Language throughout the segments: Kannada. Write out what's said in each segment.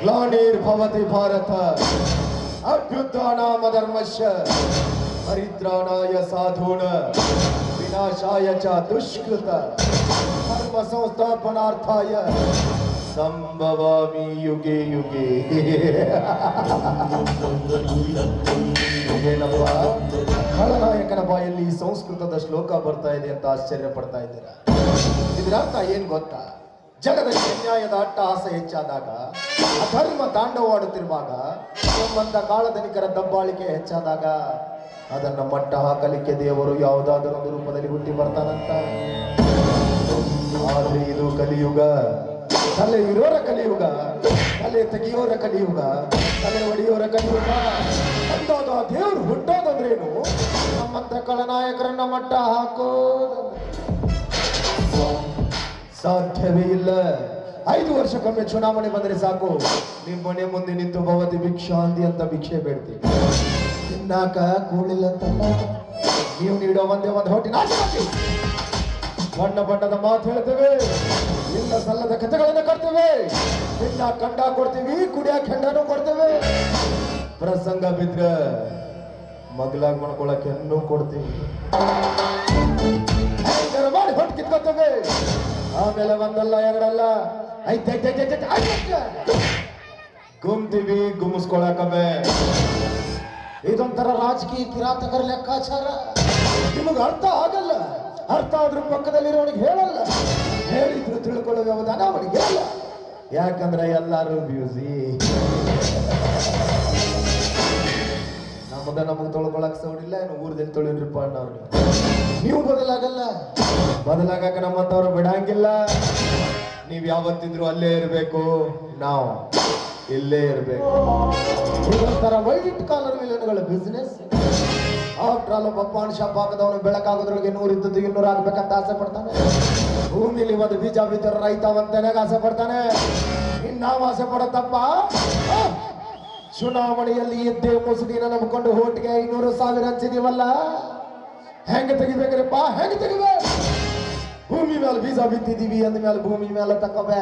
ಗ್ಲಾನಿರ್ಭವತಿ ಭಾರತ ಅಭ್ಯುತ್ಥಾನಾಮ ಧರ್ಮಶ್ಯ ಪರಿತ್ರಾಣಾಯ ಸಾಧೂನ ವಿನಾಶಾಯ ಚ ದುಷ್ಕೃತ ಧರ್ಮ ಸಂಸ್ಥಾಪನಾರ್ಥಾಯ ಸಂಭವಾಮಿ ಯುಗೆ ಯುಗೆ ಏನಪ್ಪ? ಖಳನಾಯಕನ ಬಾಯಲ್ಲಿ ಸಂಸ್ಕೃತದ ಶ್ಲೋಕ ಬರ್ತಾ ಇದೆ ಅಂತ ಆಶ್ಚರ್ಯ ಪಡ್ತಾ ಇದ್ದೀರಾ? ಇದರ ಅರ್ಥ ಏನ್ ಗೊತ್ತಾ? ಜಗದಲ್ಲಿ ಅನ್ಯಾಯದ ಆಸೆ ಹೆಚ್ಚಾದಾಗ ಅಧರ್ಮ ತಾಂಡವಾಡುತ್ತಿರುವಾಗ ಸಂಬಂಧ ಕಾಳಧನಿಕರ ದಬ್ಬಾಳಿಕೆ ಹೆಚ್ಚಾದಾಗ ಅದನ್ನ ಮಟ್ಟ ಹಾಕಲಿಕ್ಕೆ ದೇವರು ಯಾವುದಾದರೂ ಒಂದು ರೂಪದಲ್ಲಿ ಹುಟ್ಟಿ ಬರ್ತಾನಂತ. ಆದ್ರೆ ಇದು ಕಲಿಯುಗ. ತಲೆ ಇರೋರ ಕಲಿಯುಗ. ತಲೆ ತೆಗೆಯೋರ ಕಲಿಯುಗ. ತಲೆ ಒಡೆಯೋರ ಕಲಿಯುಗ. ಅಂದಾಗ ದೇವರು ಹುಟ್ಟೋದಂದ್ರೇನು? ನಮ್ಮಂತ ಕಳನಾಯಕರನ್ನ ಮಟ್ಟ ಹಾಕೋದು ಸಾಧ್ಯವೇ ಇಲ್ಲ. ಐದು ವರ್ಷಕ್ಕೊಮ್ಮೆ ಚುನಾವಣೆ ಬಂದರೆ ಸಾಕು. ನಿಮ್ಮ ಮನೆ ಮುಂದೆ ನಿಂತು ಭವತಿ ಭಿಕ್ಷಾಂತಿ ಅಂತ ಭಿಕ್ಷೆ ಬೇಡ್ತೀವಿ ತಿನ್ನಾಕ ಕೂಳಿಲ್ಲ ನೀವು ನೀಡೋ ಒಂದೇ ಒಂದು ಹೊಟ್ಟೆ ನಾಶ ಬಣ್ಣ ಬಣ್ಣದ ಮಾತು ಹೇಳ್ತೇವೆ. ಇಲ್ಲ ಸಲ್ಲದ ಕಥೆಗಳನ್ನು ಕೊಡ್ತೇವೆ ತಿನ್ನ ಕಂಡ ಕೊಡ್ತೀವಿ ಕುಡಿಯಾಕ ಹೆಂಡನು ಕೊಡ್ತೇವೆ. ಪ್ರಸಂಗ ಬಿದ್ರ ಮಗ್ಲಾಗ್ ಮಾಡ್ಕೊಳಕ್ ಹೆಣ್ಣು ಕೊಡ್ತೀವಿ. ಮಾಡಿ ಹೊಟ್ಟು ಕಿತ್ಕೊತೇವೆ. ಆಮೇಲೆ ಒಂದಲ್ಲ ಎರಡಲ್ಲ. ಗುಮ್ತೀವಿ ಗುಮ್ಸ್ಕೊಳಕವೆ ಇದೊಂಥರ ರಾಜಕೀಯ ಕಿರಾತಕರ ಲೆಕ್ಕಾಚಾರ. ನಿಮಗೆ ಅರ್ಥ ಆಗಲ್ಲ? ಅರ್ಥ ಆದ್ರೂ ಪಕ್ಕದಲ್ಲಿರೋನಿಗೆ ಹೇಳಲ್ಲ. ಹೇಳಿದ್ರು ತಿಳ್ಕೊಳ್ಳೋ ವ್ಯವಧಾನ ಅವನಿಗೆ ಹೇಳಲ್ಲ ಯಾಕಂದ್ರೆ ಎಲ್ಲರೂ ಬ್ಯೂಸಿ ನಮ್ಮದ ನಮಗೆ ತೊಳ್ಕೊಳಕ್ ಸೌಡಿಲ್ಲ ಏನು ಊರ್ದಲ್ಲಿ ತೊಳಿದ್ರಿಪ್ಪ ಅಣ್ಣವ್ರು ನೀವು ಬದಲಾಗಲ್ಲ. ಬದಲಾಗಕ ನಮ್ಮಂತವ್ರು ಬಿಡಂಗಿಲ್ಲ. ನೀವ್ ಯಾವತ್ತಿದ್ರು ಅಲ್ಲೇ ಇರಬೇಕು. ನಾವು ಇಲ್ಲೇ ಇರಬೇಕು. ಇದೊಂಥರ ವೈಟ್ ಕಾಲರ್ ವಿಲನ್ಗಳ ಬಿಸ್ನೆಸ್ ಆಫ್ಟರ್ ಆಲ್ ಒಬ್ಬ ಪಾನ್ ಶಾಪ್ ಹಾಕದವನು ಬೆಳಕಾಗೋದ್ರೊಳಗೆ ನೂರು ಇದ್ದದ್ದು ಇನ್ನೂರು ಆಗ್ಬೇಕಂತ ಆಸೆ ಪಡ್ತಾನೆ. ಭೂಮಿಲಿ ಒಂದು ಬೀಜ ಬಿದ್ದರೆ ರೈತ ಒಂದನೆಗೆ ಆಸೆ ಪಡ್ತಾನೆ. ಇನ್ನು ನಾವು ಆಸೆ ಪಡತ್ತಪ್ಪ ಚುನಾವಣೆಯಲ್ಲಿ ಇದ್ದೇ ಮುಸುಡಿನ ನಂಬ್ಕೊಂಡು ಹೋಟ್ಗೆ ಐನೂರು ಸಾವಿರ ಹಂಚಿದೀವಲ್ಲ? ಹೆಂಗ ತೆಗಿಬೇಕ್ರಪ್ಪ ಹೆಂಗ ತೆಗಿಬೇ ಭೂಮಿ ಮೇಲೆ ಬೀಜ ಬಿತ್ತಿದೀವಿ ಅಂದ ಮೇಲೆ ಭೂಮಿ ಮೇಲೆ ತಕೋಬೇ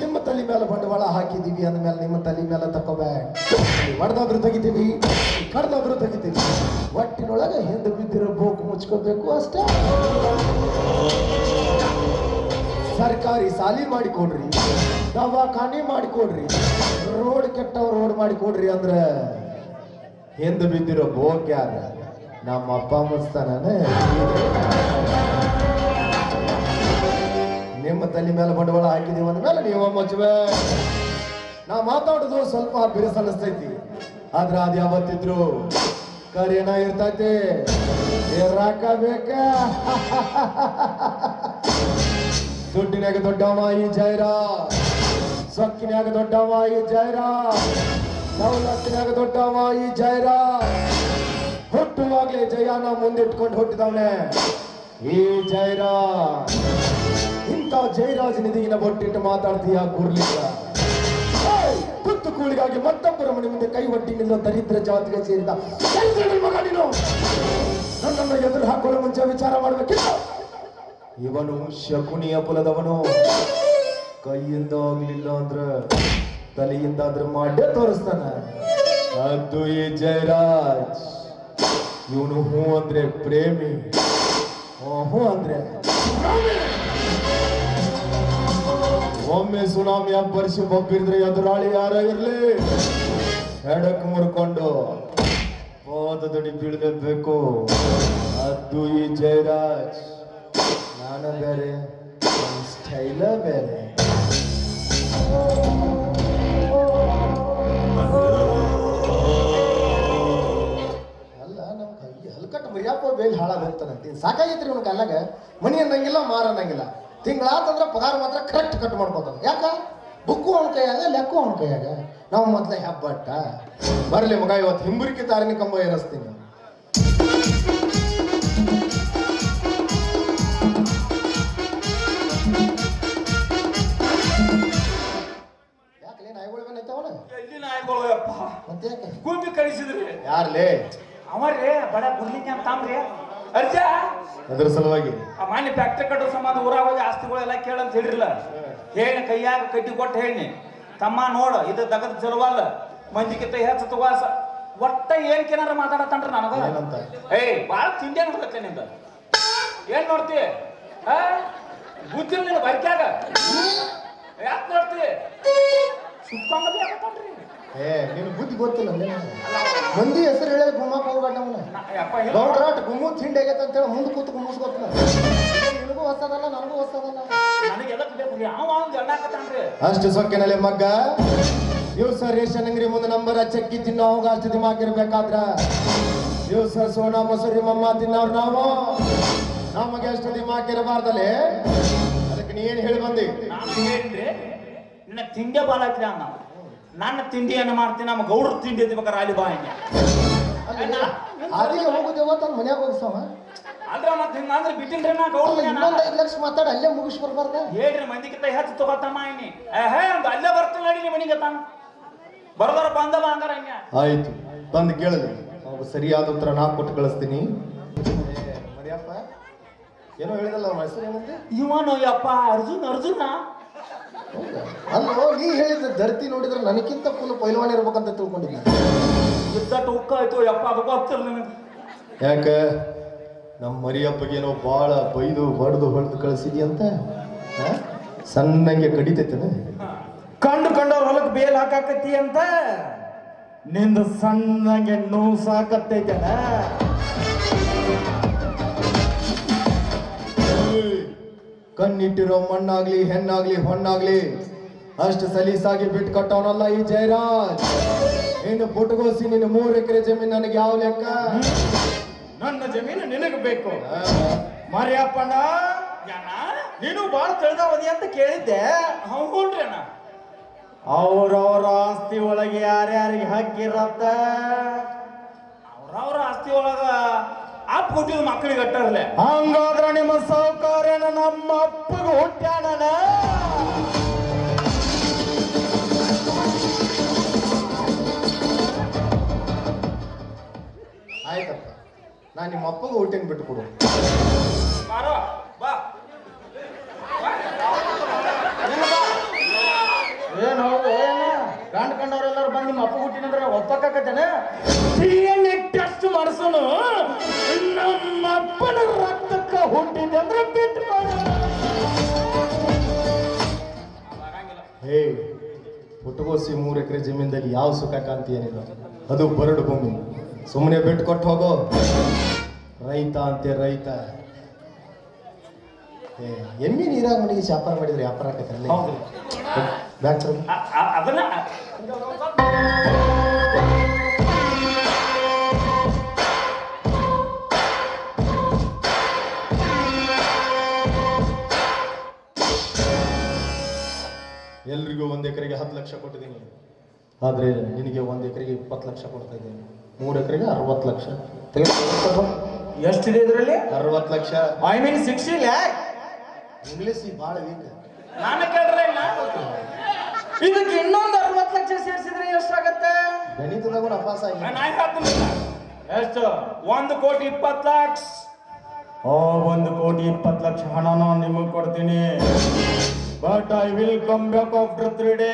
ನಿಮ್ಮ ತಲೆ ಮೇಲೆ ಬಂಡವಾಳ ಹಾಕಿದೀವಿ ಅಂದ ಮೇಲೆ ನಿಮ್ಮ ತಲೆ ಮೇಲೆ ತಕೋಬೇ ಹೊಡೆದಾದ್ರೂ ತೆಗಿತೀವಿ ಕಡ್ದಾದ್ರೂ ತೆಗಿತೀವಿ. ಒಟ್ಟಿನೊಳಗೆ ಹಿಂದೆ ಬಿದ್ದಿರೋ ಬೋಕು ಮುಚ್ಕೋಬೇಕು ಅಷ್ಟೇ. ಸರ್ಕಾರಿ ಸಾಲಿ ಮಾಡಿಕೊಡ್ರಿ, ದವಾಖಾನೆ ಮಾಡಿಕೊಡ್ರಿ. ರೋಡ್ ಕೆಟ್ಟವ್ ರೋಡ್ ಮಾಡಿ ಕೊಡ್ರಿ ಅಂದ್ರ ಹಿಂದೆ ಬಿದ್ದಿರೋ ಬೋಕ್ ಯಾರ ನಮ್ಮ ಅಪ್ಪ ಮುಚ್ತಾನೆ ನಿಮ್ಮ ತಲೆ ಮೇಲೆ ಬಂಡವಾಳ ಹಾಕಿದೀವಿ ಅಂದ್ಮೇಲೆ ನೀವ ಮಜ್ವೆ ನಾ ಮಾತಾಡೋದು ಸ್ವಲ್ಪ ಬಿರುಸಲಿಸ್ತೈತಿ. ಆದ್ರ ಅದ್ ಯಾವತ್ತಿದ್ರು ಕರೆನ ಇರ್ತೈತಿ. ಬೇಕ? ದುಡ್ಡಿನಾಗ ದೊಡ್ಡವ ಈ ಜೈರ ಸೊಕ್ಕಿನಾಗ ದೊಡ್ಡವ ಈ ಜೈರ ಸವಲತ್ತಿನಾಗ ದೊಡ್ಡವ ಈ ಜೈರ ಹುಟ್ಟುವಾಗ್ಲೇ ಜಯಾನ ಮುಂದಿಟ್ಕೊಂಡು ಹುಟ್ಟಿದವನೆ ಈ ಜೈರಾ ಇಂಥ ಜಯರಾಜ ನಿಧಿಗಿನ ಬೊಟ್ಟಿಟ್ಟು ಮಾತಾಡ್ತೀಯ ಕೂರ್ಲಿಲ್ಲ ಕುತ್ತು ಕೂಳಿಗಾಗಿ ಮತ್ತೊಬ್ಬರ ಮನೆ ಮುಂದೆ ಕೈ ಒಟ್ಟಿ ನಿಲ್ಲ ದರಿದ್ರ ಜಾತಿಗೆ ಸೇರಿದ ನನ್ನನ್ನು ಎದುರು ಹಾಕೊಳ್ಳೋ ಮುಂಚೆ ವಿಚಾರ ಮಾಡಬೇಕಿಲ್ಲ ಇವನು ಶಕುನಿಯ ಕುಲದವನು. ಕೈಯಿಂದ ಆಗ್ಲಿಲ್ಲ ಅಂದ್ರ ತಲೆಯಿಂದ ಆದ್ರ ಮಾಡೇ ತೋರಿಸ್ತಾನ. ಅದು ಈ ಜಯರಾಜ್. ಇವನು ಹೂ ಅಂದ್ರೆ ಪ್ರೇಮಿ. ಹೂ ಅಂದ್ರೆ. ಒಮ್ಮೆ ಸುನಾಮಿ ಅಬ್ಬರಿಸಿ ಬಬ್ಬಿದ್ರೆ ಎದುರಾಳಿ ಯಾರ ಇರ್ಲಿ? ಎಡಕ್ ಮುರ್ಕೊಂಡು ಪಾದದಡಿ ಬೀಳ್ಬೇಕು. ಅದು ಈ ಜಯರಾಜ್. ನಾನು ಬೇರೆ ಸ್ಟೈಲ ಬೇರೆ. ಅಲ್ಲ ನಮ್ಮ ಕೈ ಹಲ್ಕಟ್ಟು ಮರ್ಯಾಪ ಬೇಲಿ ಹಾಳಾಗಿ ಹೋಗ್ತಾನಂತ ಸಾಕಾಗೈತ್ರಿ ಇವ್ನ ಕಲ್ಲಾಗ ಮನಿ ಅನ್ನಂಗಿಲ್ಲ, ಮಾರ ಅನ್ನಂಗಿಲ್ಲ. ತಿಂಗಳಾತಂದ್ರೆ ಪಗಾರ ಮಾತ್ರ ಕರೆಕ್ಟ್ ಕಟ್ ಮಾಡ್ಕೊತಾನೆ. ಯಾಕ? ಬುಕ್ಕು ಅವನ ಕೈಯಾಗ, ಲೆಕ್ಕು ಅವನ ಕೈಯಾಗ. ನಾವು ಮೊದ್ಲೇ ಹೆಬ್ಬಟ್ಟ. ಬರಲಿ ಮಗ ಇವತ್ತು ಹಿಂಬುರಿಕೆ ತಾರಿನ ಕಂಬ ಏರಿಸ್ತೀನಿ. ಎಲ್ಲಿ ನಾಯಿಗಳು ಮತ್ತೆ ಯಾಕೆ? ಕಳಿಸಿದ್ರಿ. ಯಾರ್ಲೇ? ಅವರೇ ಬಡ ಬರ್ಲಿಕ್ಕೆ ಅಂತ ಅರ್ಜ. ಅದ್ರ ಸಲುವಾಗಿ. ಆ ಮಾನ್ಯ ಫ್ಯಾಕ್ಟ್ರಿ ಕಟ್ಟೋ ಸಂಬಂಧ ಊರಾಗ ಹೋಗಿ ಆಸ್ತಿಗಳೆಲ್ಲ ಕೇಳಂತ ಹೇಳಿರಲ್ಲ. ಹೇಳಿ ಕೈಯಾಗ ಕಟ್ಟಿ ಕೊಟ್ಟು ಹೇಳಿ. ತಮ್ಮ ನೋಡ ಇದು ದಗದ ಜಲವಲ್ಲ ಮಂಜಿಗಿತ್ತ ಹೆಚ್ಚು ತಗೋಸ ಒಟ್ಟ ಏನ್ ಕೇನಾರ ಮಾತಾಡತ್ತನ್ರಿ ನನಗ? ಏನಂತ? ಏಯ್ ಬಾಳ ತಿಂಡಿ ನೋಡ್ತೈತೆ ನಿಂದ. ಏನ್ ನೋಡ್ತಿ? ಆ? ಬುದ್ಧಿರ್ಲಿಲ್ಲ ಬರ್ಕ್ಯಾಗ? ಯಾಕೆ ನೋಡ್ತಿ? ಸುತ್ತಂಗದಿ ಆಗತ್ತನ್ರಿ. ಏ ನಿನ್ ಬುದ್ಧಿ ಗೊತ್ತಿಲ್ಲ. ಮಂದಿ ಹೆಸರು ಹೇಳಿ ಗುಮ್ಮಕ್ ಹೋಗ್ಬೇಡ. ಗೌಡ್ರಾಟ್ ಗುಮ್ಮು ತಿಂಡಿ ಆಗೈತೆ ಅಂತ ಹೇಳಿ ಮುಂದೆ ಕೂತು ಗುಮ್ಮಿಸ್ಕೊತ ನಿನಗೂ ಹೊಸದಲ್ಲ ನನಗೂ ಹೊಸದಲ್ಲ. ಅಷ್ಟು ಸೊಕ್ಕಿನಲ್ಲಿ ಮಗ್ಗ. ಸರ್ ರೇಷನ್ ಅಂಗಡಿ ಮುಂದೆ ನಂಬರ್ ಚಕ್ಕಿ ತಿನ್ನೋ ಹೋಗ ಅಷ್ಟು ದಿಮಾಗಿರ್ಬೇಕಾದ್ರ ಇವ್ ಸರ್ ಸೋನಾ ಮೊಸರಿ ಮಮ್ಮ ತಿನ್ನೋರು ನಾವು. ನಮಗೆ ಅಷ್ಟು ದಿಮಾಕಿರಬಾರ್ದಲ್ಲೇ ಅದಕ್ಕೆ ನೀ ಏನು ಹೇಳಿ ಬಂದಿ? ನಾನು ಹೇಳಿದ್ರೆ ನಿನ್ನ ತಿಂಡಿ ಬಾಲ ಹಾಕಿದ ನನ್ನ ತಿಂಡಿಯನ್ನು ಮಾಡ್ತೀನಿ? ನಮ್ಮ ಗೌಡ್ರ ತಿಂಡಿ ಎದ್ಬೇಕಾರೆ ಅಲ್ಲಿ ಬಾ ಹಿಂಗೆ. ಅದೇ ಹೋಗುದೇವ ಇವತ್ತು ಮನ್ಯಾಗ ಹೋಗ್ಸವ ಅಂದ್ರೆ ಮತ್ತೆ ಹಿಂಗ ಅಂದ್ರೆ ಬಿಟ್ಟಿನ್ರಿ ನಾ ಅಲ್ಲ ಗೌಡ್ರ ಇನ್ನೊಂದು ಐದು ಲಕ್ಷ ಮಾತಾಡ ಅಲ್ಲೇ ಮುಗಿಸ್ ಬರ್ಬಾರ್ದ? ಹೇಳ್ರಿ ಮಂದಿಗಿಂತ ಹೆಚ್ಚು ತಗೋತಮ್ಮ ಇನ್ನಿ. ಹೇ ಒಂದು ಅಲ್ಲೇ ಬರ್ತೀನಿ ನಡಿ ನಿಮ್ಮ ಮನೆಗೆ ತಾನ. ಬರ್ದಾರ ಬಂದಲ್ಲ ಹಂಗಾರ ಹಂಗ. ಆಯ್ತು ಬಂದು ಕೇಳಲಿ ಅವಾಗ ಸರಿಯಾದ ಉತ್ತರ ನಾ ಕೊಟ್ಟು ಕಳಿಸ್ತೀನಿ. ಮರಿಯಪ್ಪ ಏನೋ ಹೇಳಿದಲ್ಲ ಹೆಸರು ಏನಂತೆ ಇವನು ಯಪ್ಪ ಅರ್ಜುನ್ ಅರ್ಜುನ? ಅಲ್ಲೋ ನೀ ಹೇಳಿದ ಧರ್ತಿ ನೋಡಿದ್ರೆ ನನಗಿಂತ ಫುಲ್ ಪೈಲ್ವಾನ್ ಇರ್ಬೇಕಂತ ತಿಳ್ಕೊಂಡಿದ್ದೆ. ಇದ್ದಟ್ಟು ಉಕ್ಕ ಆಯ್ತು ಯಪ್ಪ ಅದು ಗೊತ್ತಿಲ್ಲ ನಿನಗೆ. ಯಾಕ? ನಮ್ಮ ಮರಿಯಪ್ಪಗೇನೋ ಭಾಳ ಬೈದು ಬಡ್ದು ಹೊಡೆದು ಕಳಿಸಿದ್ಯಂತ. ಸಣ್ಣಗೆ ಸಣ್ಣಂಗೆ ಕಡಿತೈತೆ ಕಂಡು ಕಂಡವ್ರ ಹೊಲಕ್ಕೆ ಬೇಲ್ ಹಾಕಾಕತ್ತಿ ಅಂತ ನಿಂದು ಸಣ್ಣಗೆ ನೋವು ಸಾಕತ್ತೈತೇನ? ಕಣ್ಣಿಟ್ಟಿರೋ ಮಣ್ಣಾಗ್ಲಿ ಹೆಣ್ಣಾಗ್ಲಿ ಹೊಣ್ಣಾಗ್ಲಿ ಅಷ್ಟು ಸಲೀಸಾಗಿ ಬಿಟ್ಟು ಕಟ್ಟವನಲ್ಲ ಈ ಜಯರಾಜ್. ಇನ್ನು ಪುಟ್ಗೋಸಿ ನಿನ್ನ ಮೂರು ಎಕರೆ ಜಮೀನು ನನಗೆ ಯಾವ ಲೆಕ್ಕ? ನನ್ನ ಜಮೀನು ನಿನಗೆ ಬೇಕು. ಮರಿಯಪ್ಪಣ್ಣ ನೀನು ಬಾಳ ತಿಳಿದವದಿ ಅಂತ ಕೇಳಿದ್ದೆ. ಹೌನ್ರಿ ಅಣ್ಣ. ಅವ್ರವ್ರ ಆಸ್ತಿ ಒಳಗೆ ಯಾರ್ಯಾರಿಗೆ ಹಕ್ಕಿರತ್ತ ಅವ್ರವ್ರ ಆಸ್ತಿ ಒಳಗ ಅಪ್ಪ ಕೊಟ್ಟಿದ್ ಮಕ್ಕಳಿಗೆ ಕಟ್ಟಲ್ಲ ಹಂಗಾದ್ರ ನಿಮ್ಮ ಸೌಕರ್ಯನ ನಮ್ಮ ಅಪ್ಪಗೆ ಹುಟ್ಟ್ಯಾಣನ ಆಯ್ತಪ್ಪ. ನಾನು ನಿಮ್ಮ ಅಪ್ಪಗೆ ಊಟಿನ ಬಿಟ್ಟು ಕೊಡು. ಬಾ. ಏನು ಗಂಡ ಕಂಡವ್ರೆಲ್ಲರೂ ಬಂದು ನಿಮ್ಮ ಅಪ್ಪ ಹುಟ್ಟಿನಂದ್ರೆ ಒಪ್ಪಕ್ಕಾಕತ್ತೇನ ಪುಟ್ಟಗೋಸಿ ಮೂರು ಎಕರೆ ಜಮೀನದಲ್ಲಿ ಯಾವ ಸುಖ ಕಾಂತಿ ಏನಿಲ್ಲ. ಅದು ಬರಡು ಭೂಮಿ. ಸುಮ್ಮನೆ ಬಿಟ್ಟು ಕೊಟ್ಟು ಹೋಗೋ. ರೈತ ಅಂತೆ ರೈತ. ಎಮ್ಮಿ ನೀರಾಗ ಮನೆಗೆ ವ್ಯಾಪಾರ ಮಾಡಿದ್ರೆ ವ್ಯಾಪಾರ ಅದನ್ನ ಲಕ್ಷ ಕೊಟ್ಟಿದ್ದೀನಿ. ಆದರೆ ನಿನಗೆ ಒಂದು ಎಕರೆಗೆ ಇಪ್ಪತ್ತು ಲಕ್ಷ ಕೊಡ್ತಾ ಇದ್ದೀನಿ. ಮೂರು ಎಕರೆಗೆ ಅರವತ್ತು ಲಕ್ಷ. ಎಷ್ಟಿದೆ ಇದರಲ್ಲಿ? ಅರವತ್ತು lakh. I mean sixty lakh English ಭಾಳ ವೀಕ್ ನಾನು ಕೇಳ್ರೆ ಇಲ್ಲ. ಇದಕ್ಕೆ ಇನ್ನೊಂದು ಅರವತ್ತು ಲಕ್ಷ ಸೇರಿಸಿದ್ರೆ ಎಷ್ಟಾಗತ್ತೆ? ಗಣಿತದಾಗೂ ಹೇಳ್ತೀನಿ ಎಷ್ಟು? ಒಂದು ಕೋಟಿ ಇಪ್ಪತ್ತು ಲಕ್ಷ. ಓ ಒಂದು ಕೋಟಿ ಇಪ್ಪತ್ತು ಲಕ್ಷ ಹಣ ನಾನು ನಿಮಗೆ ಕೊಡ್ತೀನಿ. But I will come back after three day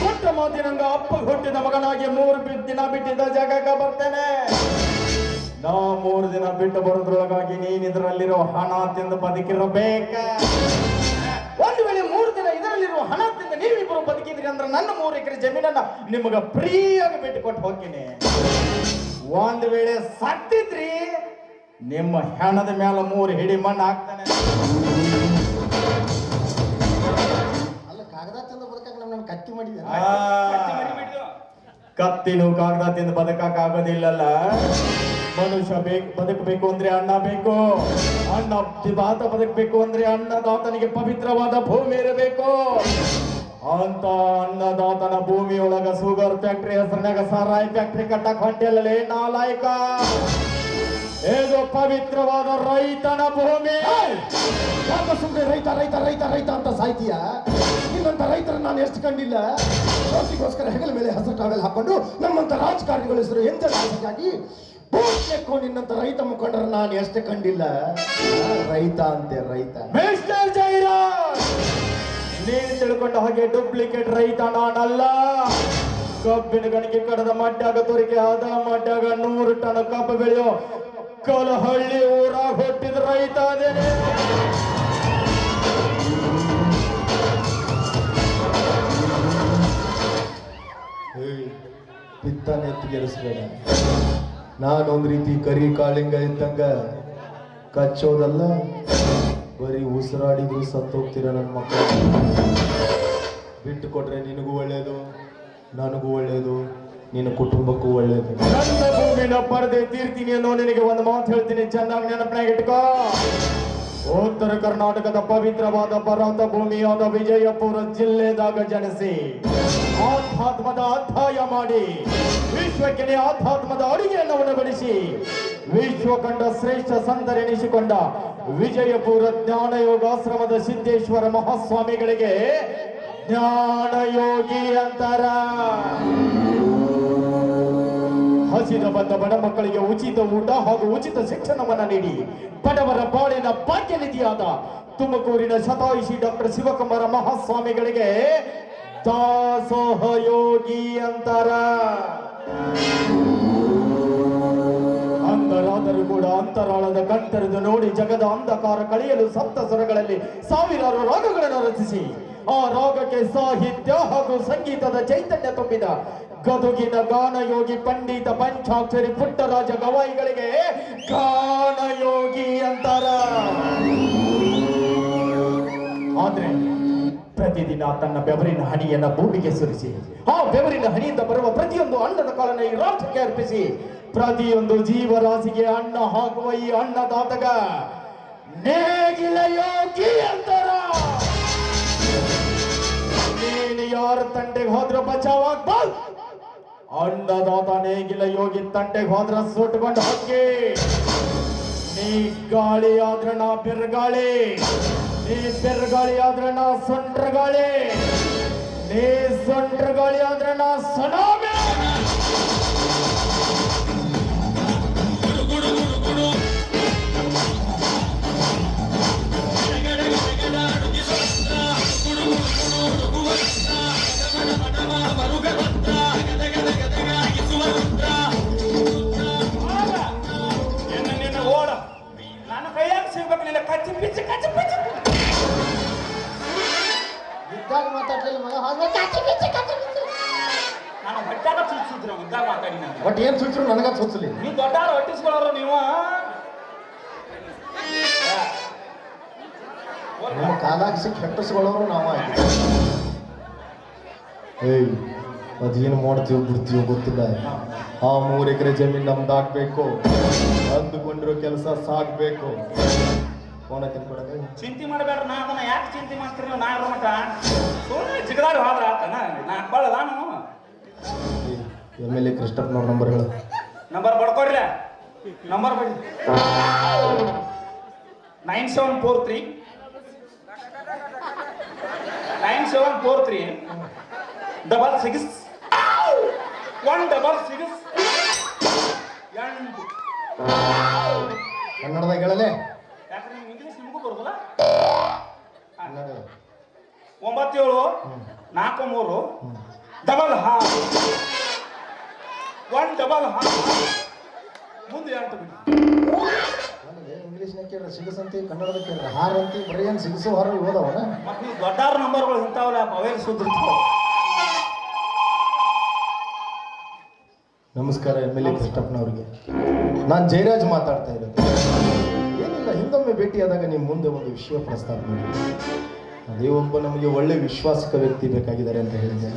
ಕೊಟ್ಟ ಮಾತಿನಂಗ ಅಪ್ಪ ಹುಟ್ಟಿದ ಮಗನಾಗಿ ಮೂರು ದಿನ ಬಿಟ್ಟಿದ್ದ ಜಾಗಕ್ಕೆ ಬರ್ತೇನೆ. ನಾ ಮೂರು ದಿನ ಬಿಟ್ಟು ಬರೋದ್ರೊಳಗಾಗಿ ನೀನ್ ಇದರಲ್ಲಿರೋ ಹಣ ತಿಂದು ಬದುಕಿರಬೇಕ. ಒಂದು ವೇಳೆ ಮೂರು ದಿನ ಇದರಲ್ಲಿರುವ ಹಣ ತಿಂದು ನೀವಿಬ್ಬರು ಬದುಕಿದ್ರಿ ಅಂದ್ರೆ ನನ್ನ ಮೂರು ಎಕರೆ ಜಮೀನನ್ನ ನಿಮಗ ಫ್ರೀಯಾಗಿ ಬಿಟ್ಟು ಕೊಟ್ಟು ಹೋಗ್ತೀನಿ. ಒಂದು ವೇಳೆ ಸತ್ತಿದ್ರಿ, ನಿಮ್ಮ ಹೆಣದ ಮೇಲೆ ಮೂರು ಹಿಡಿ ಮಣ್ಣು ಹಾಕ್ತಾನೆ. ಕಾಗದ ತಿಂದು ಬದುಕಕ್ಕೆ ನಮ್ಮ ಕತ್ತಿ ಮಾಡಿದ. ಕತ್ತಿನು ಕಾಗದ ತಿಂದು ಬದುಕಕ್ಕಾಗೋದಿಲ್ಲಲ್ಲ ಮನುಷ್ಯ ಬೇಕು ಬದುಕಬೇಕು ಅಂದ್ರೆ ಅಣ್ಣ ಬೇಕು. ಅಣ್ಣ ಬಾತ ಬದುಕಬೇಕು ಅಂದ್ರೆ ಅಣ್ಣದಾತನಿಗೆ ಪವಿತ್ರವಾದ ಭೂಮಿ ಇರಬೇಕು. ಅಂತ ಅನ್ನದಾತನ ಭೂಮಿಯೊಳಗ ಶುಗರ್ ಫ್ಯಾಕ್ಟ್ರಿ ಹೆಸರಿನಾಗ ಸಾರಾಯಿ ಫ್ಯಾಕ್ಟ್ರಿ ಕಟ್ಟಕ್ ಹೊಂಟಿಲ್ಲಲೇ ನಾಲಾಯಕ. ಇದು ಪವಿತ್ರವಾದ ರೈತನ ಭೂಮಿ. ಸುಮ್ಮನೆ ರೈತ ರೈತ ರೈತ ರೈತ ಅಂತ ಸಾಯ್ತೀಯ? ನಿನ್ನಂತ ನಾನು ಎಷ್ಟು ಕಂಡಿಲ್ಲ. ರೋಟಿಗೋಸ್ಕರ ಹೆಗಲ ಮೇಲೆ ಹಸಿರು ಕಾಡಲ್ಲಿ ಹಾಕೊಂಡು ನಮ್ಮಂತ ರಾಜಕಾರಣಿಗಳ ಹೆಸರು ಎಂತ ಆಗಿ ಬಹುತೇಕ ನಿನ್ನಂತ ರೈತ ಮುಖಂಡರ ನಾನು ಎಷ್ಟು ಕಂಡಿಲ್ಲ. ರೈತ ಅಂತೆ, ರೈತ. ನೀನು ತಿಳ್ಕೊಂಡ ಹಾಗೆ ಡೂಪ್ಲಿಕೇಟ್ ರೈತ ನಾನಲ್ಲ. ಕಬ್ಬಿನ ಗಣಿಗೆ ಕಡದ ಮಡ್ಡಾಗ ತೊರಿಗೆ ಆದ ಮಡ್ಡಾಗ ನೂರು ಟನ್ ಕಬ್ಬು ಬೆಳೆಯೋ ಕಲಹಳ್ಳಿ ಊರಾಗ ಹುಟ್ಟಿದ ರೈತ ಅದೇನೆ. ಪಿತ್ತನ ಎತ್ತಿಗೆರಿಸ್ಬೇಡ ನಾನೊಂದು ರೀತಿ ಕರಿ ಕಾಳಿಂಗ ಇದ್ದಂಗ ಕಚ್ಚೋದಲ್ಲ, ಬರೀ ಉಸಿರಾಡಿದ್ರು ಸತ್ತೋಗ್ತೀರ ನನ್ನ ಮಕ್ಕಳು? ಬಿಟ್ಟು ಕೊಟ್ರೆ ನಿನಗೂ ಒಳ್ಳೇದು, ನನಗೂ ಒಳ್ಳೇದು, ನಿನ್ನ ಕುಟುಂಬಕ್ಕೂ ಒಳ್ಳೇದು. ನನ್ನ ಭೂಮಿನ ಪರದೆ ತೀರ್ತೀನಿ ಅನ್ನೋ ನಿನಗೆ ಒಂದು ಮಾತು ಹೇಳ್ತೀನಿ, ಚೆನ್ನಾಗಿ ನೆನಪಿನಾಗ ಇಟ್ಕೋ. ಉತ್ತರ ಕರ್ನಾಟಕದ ಪವಿತ್ರವಾದ ಪರ್ವತ ಭೂಮಿಯಾದ ವಿಜಯಪುರ ಜಿಲ್ಲೆದಾಗ ಜನಿಸಿ. ಆಧ್ಯಾತ್ಮದ ಅಧ್ಯಾಯ ಮಾಡಿ ವಿಶ್ವಕ್ಕೆ ಆಧ್ಯಾತ್ಮದ ಅಡುಗೆಯನ್ನು ಉಣಬಡಿಸಿ ವಿಶ್ವ ಕಂಡ ಶ್ರೇಷ್ಠ ಸಂತರೆನಿಸಿಕೊಂಡ ವಿಜಯಪುರ ಜ್ಞಾನ ಯೋಗಾಶ್ರಮದ ಸಿದ್ದೇಶ್ವರ ಮಹಾಸ್ವಾಮಿಗಳಿಗೆ ಜ್ಞಾನಯೋಗಿ ಅಂತಾರ. ಹಸಿದ ಬಂದ ಬಡ ಮಕ್ಕಳಿಗೆ ಉಚಿತ ಊಟ ಹಾಗೂ ಉಚಿತ ಶಿಕ್ಷಣವನ್ನು ನೀಡಿ ಬಡವರ ಬಾಳಿನ ಭಾಗ್ಯನಿಧಿಯಾದ ತುಮಕೂರಿನ ಶತಾಯುಷಿ ಡಾಕ್ಟರ್ ಶಿವಕುಮಾರ ಮಹಾಸ್ವಾಮಿಗಳಿಗೆ ದಾಸೋಹಯೋಗಿ ಅಂತಾರ ಅಂತರಾದರೂ ಕೂಡ ಅಂತರಾಳದ ಕಣ್ತೆರೆದು ನೋಡಿ ಜಗದ ಅಂಧಕಾರ ಕಳೆಯಲು ಸಪ್ತ ಸ್ವರಗಳಲ್ಲಿ ಸಾವಿರಾರು ರಾಗಗಳನ್ನು ರಚಿಸಿ. ಆ ರಾಗಕ್ಕೆ ಸಾಹಿತ್ಯ ಹಾಗೂ ಸಂಗೀತದ ಚೈತನ್ಯ ತುಂಬಿದ. ಗದುಗಿನ ಗಾನಯೋಗಿ ಪಂಡಿತ ಪಂಚಾಕ್ಷರಿ ಪುಟ್ಟರಾಜ ಗವಾಯಿಗಳಿಗೆ ಗಾನಯೋಗಿ ಅಂತಾರ ಆದ್ರೆ ಪ್ರತಿದಿನ ತನ್ನ ಬೆವರಿನ ಹನಿಯನ್ನ ಭೂಮಿಗೆ ಸುರಿಸಿ, ಆ ಬೆವರಿನ ಹನಿಯಿಂದ ಬರುವ ಪ್ರತಿಯೊಂದು ಅನ್ನದ ಕಾಲನ ಈ ರಾಷ್ಟ್ರಕ್ಕೆ ಅರ್ಪಿಸಿ, ಪ್ರತಿಯೊಂದು ಜೀವರಾಶಿಗೆ ಅನ್ನ ಹಾಕುವ ಈ ಅನ್ನದಾತಗ ನೇಗಿಲ ಯೋಗಿ ಅಂತಾರ ನೀನು ಯಾರ ಹೋದ್ರ ಬಚಾವ್ ಆಗ್ಬಾರ್ದು. ಅನ್ನದಾತ ನೇಗಿಲ ಯೋಗಿ ತಂಟೆಗೆ ಹೋದ್ರ ಸುಟ್ಕೊಂಡು ಹಾಕಿ ನೀ ಗಾಳಿ ಆದ್ರೆ ನಾ ಬೆರ್ಗಾಳಿ. ನೀ ಬೆರ್ಗಾಳಿ ಆದ್ರೆ ನಾ ಸೊಂಟ್ರ ಗಾಳಿ ನೀ ಸೊಂಟ್ರ ಗಾಳಿ ಆದ್ರೆ ನಾ ಸನಾಮಿ ನಿನ್ನ ನನಗ ಸುತ್ತಲಿ ನೀವು ದೊಡ್ಡವ್ರು ಹೊಟ್ಟಿಸ್ಕೊಳ್ಳೋರು ನೀವು ನಮ್ಮ ಕಾಲಾಗ ಸಿಕ್ಕಿ ಹೆಟ್ಟಸ್ಕೊಳ್ಳೋರು ನಾವ ಏಯ್ ಅದೇನು ಮಾಡ್ತೀವೋ ಬಿಡ್ತೀವೋ ಗೊತ್ತಿಲ್ಲ. ಆ ಮೂರು ಎಕರೆ ಜಮೀನು ನಮ್ದು ಆಗ್ಬೇಕು. ಅಂದುಕೊಂಡಿರೋ ಕೆಲಸ ಸಾಕ್ಬೇಕು ಫೋನ್ ತಿನ್ಕೊಡೋದು ಚಿಂತೆ ಮಾಡಬೇಡ್ರಿ ನಾ ಅದನ್ನ ಯಾಕೆ ಚಿಂತೆ ಮಾಡ್ತೀರಿ ನೀವು? ನಾ ಮಟ ಸುಮ್ಮನೆ ಜಿಗದಾಡಿ ಹೋದ್ರ ಆತನ? ನಾ ನಾನು ಎಂ ಎಲ್ ಎ ಕೃಷ್ಣಪ್ಪನವ್ರ ನಂಬರ್ ಹೇಳು. ನಂಬರ್ ಬಡ್ಕೊಡ್ರಿ ನಂಬರ್ ಬಡಿ nine seven four three nine seven four three double six one double six ಎಂಟು ಕನ್ನಡದಾಗ ಹೇಳಲೆ ಯಾಕಂದ್ರೆ ನಿಮ್ಗೆ ಇಂಗ್ಲೀಷ್ ನಿಮಗೂ ಬರೋದಿಲ್ಲ? ಕನ್ನಡ ಒಂಬತ್ತೇಳು ನಾಲ್ಕು ಮೂರು ಡಬಲ್ ಹಾ ಒನ್ ಡಬಲ್ ಮುಂದೆ ಎಂಟು ಬಿಡಿ ಇಂಗ್ಲೀಷ್ನಾಗ ಕೇಳ್ರಿ ಸಿಗಸಂತಿ ಕನ್ನಡದ ಕೇಳ್ರಿ ಹಾರ ಅಂತಿ ಬರೀ ಏನು ಸಿಗಸು ಹಾರ ಓದವನ? ಮತ್ತೆ ನೀವು ನಂಬರ್ ನಂಬರ್ಗಳು ಇಂಥವಲ್ಲ ಅವೇ ಸುದ್ದಿರ್ತಾವ. ನಮಸ್ಕಾರ ಎಂ ಎಲ್ ಎ ಕೃಷ್ಣಪ್ಪನವ್ರಿಗೆ. ನಾನು ಜಯರಾಜ್ ಮಾತಾಡ್ತಾ ಇರೋದು. ಏನಿಲ್ಲ ಹಿಂದೊಮ್ಮೆ ಭೇಟಿಯಾದಾಗ ನಿಮ್ಮ ಮುಂದೆ ಒಂದು ವಿಷಯ ಪ್ರಸ್ತಾಪ ಮಾಡಿ. ಅದೇ ಒಬ್ಬ ನಮಗೆ ಒಳ್ಳೆ ವಿಶ್ವಾಸಕ ವ್ಯಕ್ತಿ ಬೇಕಾಗಿದ್ದಾರೆ ಅಂತ ಹೇಳಿದ್ದೆ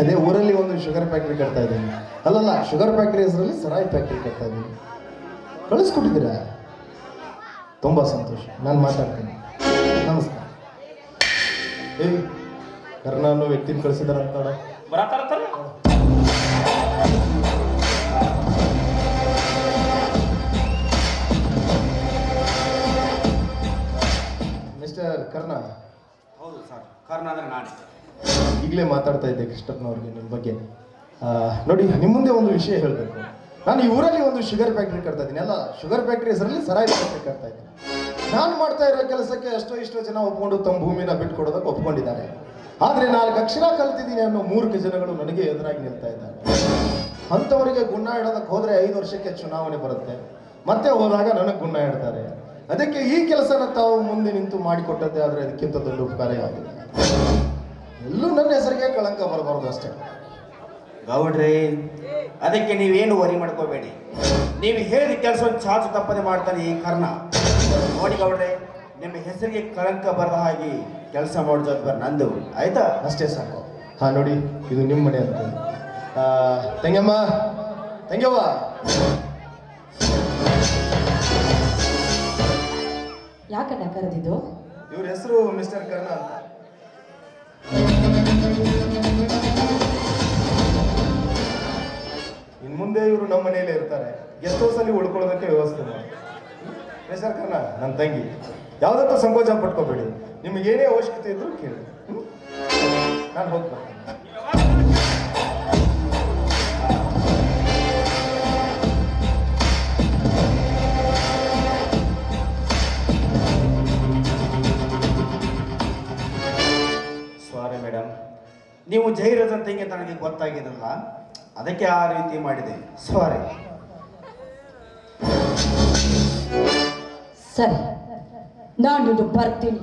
ಅದೇ ಊರಲ್ಲಿ ಒಂದು ಶುಗರ್ ಫ್ಯಾಕ್ಟ್ರಿ ಕಟ್ತಾ ಇದ್ದೀನಿ. ಅಲ್ಲಲ್ಲ ಶುಗರ್ ಫ್ಯಾಕ್ಟ್ರಿ ಹೆಸರಲ್ಲಿ ಸರಾಯಿ ಫ್ಯಾಕ್ಟ್ರಿ ಕಟ್ತಾ ಇದ್ದೀನಿ. ಕಳಿಸ್ಕೊಟ್ಟಿದ್ದೀರಾ? ತುಂಬ ಸಂತೋಷ. ನಾನು ಮಾತಾಡ್ತೀನಿ. ನಮಸ್ಕಾರ. ಹೇಳಿ ಕರ್ಣ ಅನ್ನೋ ವ್ಯಕ್ತಿನ ಕಳಿಸಿದಾರಂತ ಅಂತ ಮಿಸ್ಟರ್ ಕರ್ಣ. ಹೌದು ಸರ್. ಕರ್ಣ ಅಂದ್ರೆ ನಾನು. ಈಗಲೇ ಮಾತಾಡ್ತಾ ಇದ್ದೆ ಕೃಷ್ಣಪ್ಪನವ್ರಿಗೆ ನಿಮ್ಮ ಬಗ್ಗೆ. ನೋಡಿ ನಿಮ್ಮ ಮುಂದೆ ಒಂದು ವಿಷಯ ಹೇಳಬೇಕು. ನಾನು ಈ ಊರಲ್ಲಿ ಒಂದು ಶುಗರ್ ಫ್ಯಾಕ್ಟ್ರಿ ಕಟ್ತಾ ಇದ್ದೀನಿ. ಅಲ್ಲ ಶುಗರ್ ಫ್ಯಾಕ್ಟ್ರಿ ಹೆಸರಲ್ಲಿ ಸರಾಯಿ ಫ್ಯಾಕ್ಟ್ರಿ ಕಟ್ತಾ ಇದ್ದೀನಿ. ನಾನು ಮಾಡ್ತಾ ಇರೋ ಕೆಲಸಕ್ಕೆ ಎಷ್ಟೋ ಇಷ್ಟೋ ಜನ ಒಪ್ಕೊಂಡು ತಮ್ಮ ಭೂಮಿನ ಬಿಟ್ಕೊಡೋದಕ್ಕೆ ಒಪ್ಕೊಂಡಿದ್ದಾರೆ. ಆದರೆ ನಾಲ್ಕು ಅಕ್ಷರ ಕಲ್ತಿದ್ದೀನಿ ಅನ್ನೋ ಮೂರ್ಖ ಜನಗಳು ನನಗೆ ಎದುರಾಗಿ ನಿಲ್ತಾ ಇದ್ದಾರೆ. ಅಂಥವರಿಗೆ ಗುಣ ಇಡೋದಕ್ಕೆ ಹೋದರೆ ಐದು ವರ್ಷಕ್ಕೆ ಚುನಾವಣೆ ಬರುತ್ತೆ. ಮತ್ತೆ ಹೋದಾಗ ನನಗೆ ಗುಣ ಇಡ್ತಾರೆ. ಅದಕ್ಕೆ ಈ ಕೆಲಸನ ತಾವು ಮುಂದೆ ನಿಂತು ಮಾಡಿಕೊಟ್ಟದ್ದೇ ಆದರೆ ಅದಕ್ಕಿಂತ ದೊಡ್ಡ ಉಪಕಾರ ಆಗಿದೆ. ಎಲ್ಲೂ ನನ್ನ ಹೆಸರಿಗೆ ಕಳಂಕ ಬರಬಾರ್ದು ಅಷ್ಟೇ. ಗೌಡ್ರಿ ಅದಕ್ಕೆ ನೀವೇನು ವರಿ ಮಾಡ್ಕೋಬೇಡಿ. ನೀವು ಹೇಳಿದ ಕೆಲಸ ಚಾಚು ತಪ್ಪದೆ ಮಾಡ್ತಾನೆ ಈ ಕರ್ಣ. ನೋಡಿ ಗೌಡ್ರೆ ನಿಮ್ಮ ಹೆಸರಿಗೆ ಕಳಂಕ ಬರದ ಹಾಗೆ ಕೆಲಸ ಮಾಡೋದು ಬರ ನಂದು. ಆಯ್ತಾ? ಅಷ್ಟೇ ಸಾಕು. ಹಾ ನೋಡಿ ಇದು ನಿಮ್ಮ ಮನೆ ಅಂತ. ಆ, ತಂಗಮ್ಮ ತಂಗವ್ವ. ಯಾಕಣ್ಣ ಕರೆದಿದ್ದು? ಇವ್ರ ಹೆಸರು ಮಿಸ್ಟರ್ ಕರ್ಣ ಅಂತ. ಇನ್ ಮುಂದೆ ಇವರು ನಮ್ಮ ಮನೆಯಲ್ಲೇ ಇರ್ತಾರೆ. ಗೆಸ್ಟ್ ಹೌಸ್ ಅಲ್ಲಿ ಉಳ್ಕೊಳ್ಳೋದಕ್ಕೆ ವ್ಯವಸ್ಥೆ ಕರ್ಣ ನನ್ನ ತಂಗಿ. ಯಾವುದಕ್ಕೂ ಸಂಕೋಚ ಪಟ್ಕೋಬೇಡಿ. ನಿಮ್ಗೆ ಏನೇ ಅವಶ್ಯಕತೆ ಇದ್ರು ಕೇಳಿ. ನಾನು ಹೋಗ್ತೀನಿ ನೀವು ಜೈರಜ್ ಅಂತ ಹಿಂಗೆ ನನಗೆ ಗೊತ್ತಾಗಿರಲ್ಲ ಅದಕ್ಕೆ ಆ ರೀತಿ ಮಾಡಿದೆ. ಸಾರಿ ಸರಿ ನಾನು ಬರ್ತೀನಿ.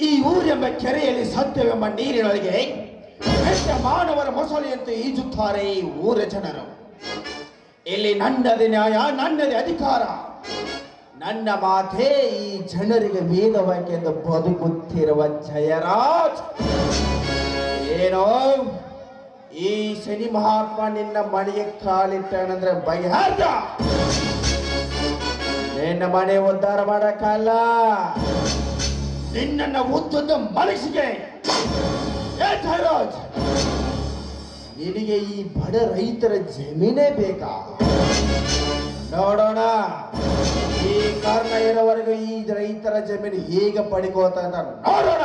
ಈ ಊರೆಂಬ ಕೆರೆಯಲ್ಲಿ ಸತ್ಯವೆಂಬ ನೀರಿನೊಳಗೆ ಮಾನವರ ಮೊಸಳೆಯಂತೆ ಈಜುತ್ತಾರೆ ಈ ಊರ ಜನರು. ಇಲ್ಲಿ ನನ್ನದೇ ನ್ಯಾಯ, ನನ್ನದೇ ಅಧಿಕಾರ. ನನ್ನ ಮಾತೇ ಈ ಜನರಿಗೆ ವೇದವಾಕ್ಯೆಂದು ಬದುಕುತ್ತಿರುವ ಜಯರಾಜ್. ಏನೋ ಈ ಶನಿ ಮಹಾತ್ಮ ನಿನ್ನ ಮನೆಗೆ ಕಾಲಿಟ್ಟಣಂದ್ರೆ ಬಗೆಹರ್ದ. ನಿನ್ನ ಮನೆ ಉದ್ಧಾರ ಮಾಡಕ್ಕಲ್ಲ. ನಿನ್ನನ್ನ ಉದ್ದದ ಮನಸ್ಸಿಗೆ. ನಿನಗೆ ಈ ಬಡ ರೈತರ ಜಮೀನೇ ಬೇಕಾ? ನೋಡೋಣ. ಈ ಕಾರಣ ಇರೋವರೆಗೂ ಈ ರೈತರ ಜಮೀನು ಹೇಗೆ ಪಡ್ಕೋತ ನೋಡೋಣ.